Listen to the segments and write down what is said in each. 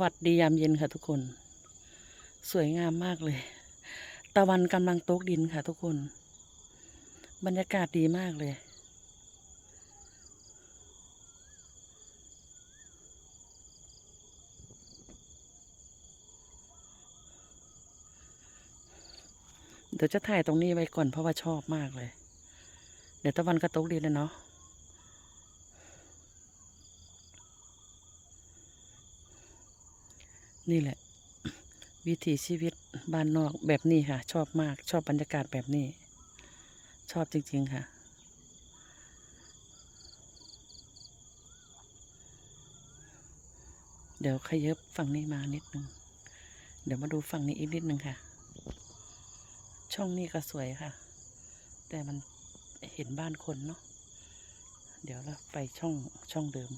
วัสดียามเย็นค่ะทุกคน สวยงามมากเลย ตะวันกำลังตกดินค่ะทุกคน บรรยากาศดีมากเลย เดี๋ยวจะถ่ายตรงนี้ไว้ก่อนเพราะว่าชอบมากเลย เดี๋ยวตะวันก็ตกดินแล้วเนาะ นี่แหละ วิถีชีวิตบ้านนอกแบบนี้ค่ะ ชอบมากชอบบรรยากาศแบบนี้ ชอบจริง ๆ ค่ะเดี๋ยวขยับฝั่งนี้มานิดนึง เดี๋ยวมาดูฝั่งนี้อีกนิดนึงค่ะ ช่องนี้ก็สวยค่ะ แต่มันเห็นบ้านคนเนาะ เดี๋ยวเราไปช่องช่องเดิม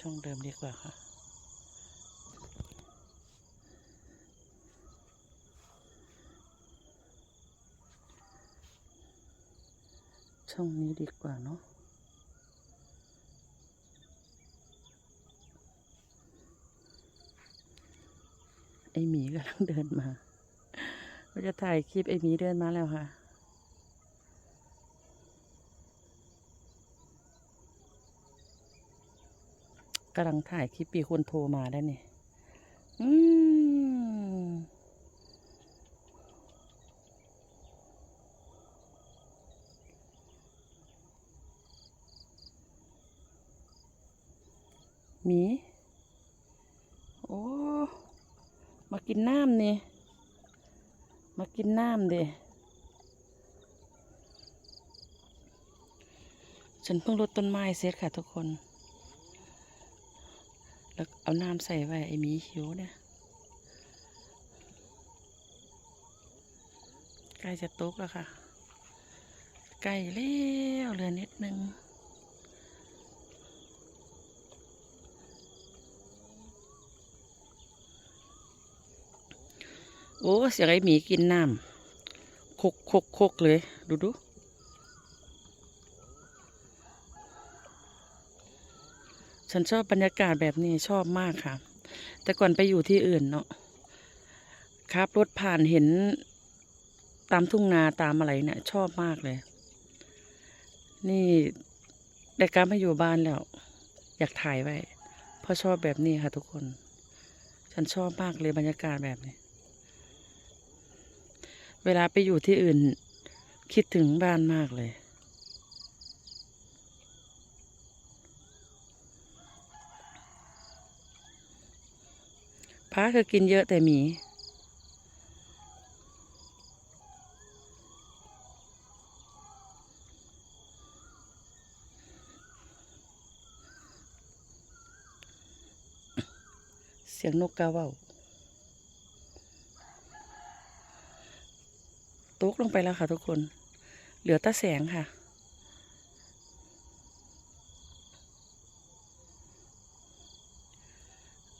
ช่องเดิมดีกว่าค่ะ ช่องนี้ดีกว่าเนาะไอหมีกำลังเดินมาเราจะถ่ายคลิปไอหมีเดินมาแล้วค่ะกำลังถ่ายคลิปปีคนโทรมาได้เนี่ยอืม หมี โอ้ มากินน้ำนี่ มากินน้ำเดฉันเพิ่งรดต้นไม้เสร็จค่ะทุกคน แล้วเอาน้ำใส่ไว้ไอ้หมีหิวเนี่ยใกล้จะตกแล้วค่ะ ใกล้แล้วเหลือนิดนึง โอ้เสียงไอหมีกินน้ำคกคกคกเลย ดูดูฉันชอบบรรยากาศแบบนี้ชอบมากค่ะ แต่ก่อนไปอยู่ที่อื่นเนาะครับรถผ่านเห็นตามทุ่งนาตามอะไรเนี่ยชอบมากเลย นี่ได้การมาอยู่บ้านแล้ว อยากถ่ายไว้เพราะชอบแบบนี้ค่ะทุกคน ฉันชอบมากเลยบรรยากาศแบบนี้ เวลาไปอยู่ที่อื่น คิดถึงบ้านมากเลยพาคือกินเยอะแต่หมีเสียงนกกาเว่า ตกลงไปแล้วค่ะทุกคน เหลือตาแสงค่ะ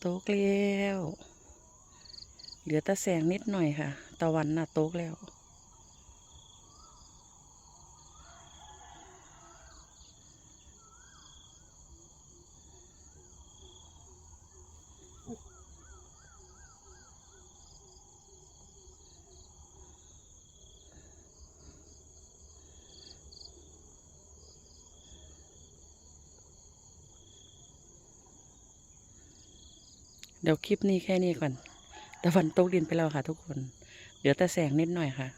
โต๊กแล้ว เหลือตาแสงนิดหน่อยค่ะ ตะวันน่ะโต๊กแล้ว ดี๋ยวคลิปนี้แค่นี้ก่อนตะวันตกดินไปแล้วค่ะทุกคน เหลือแต่แสงนิดหน่อยค่ะ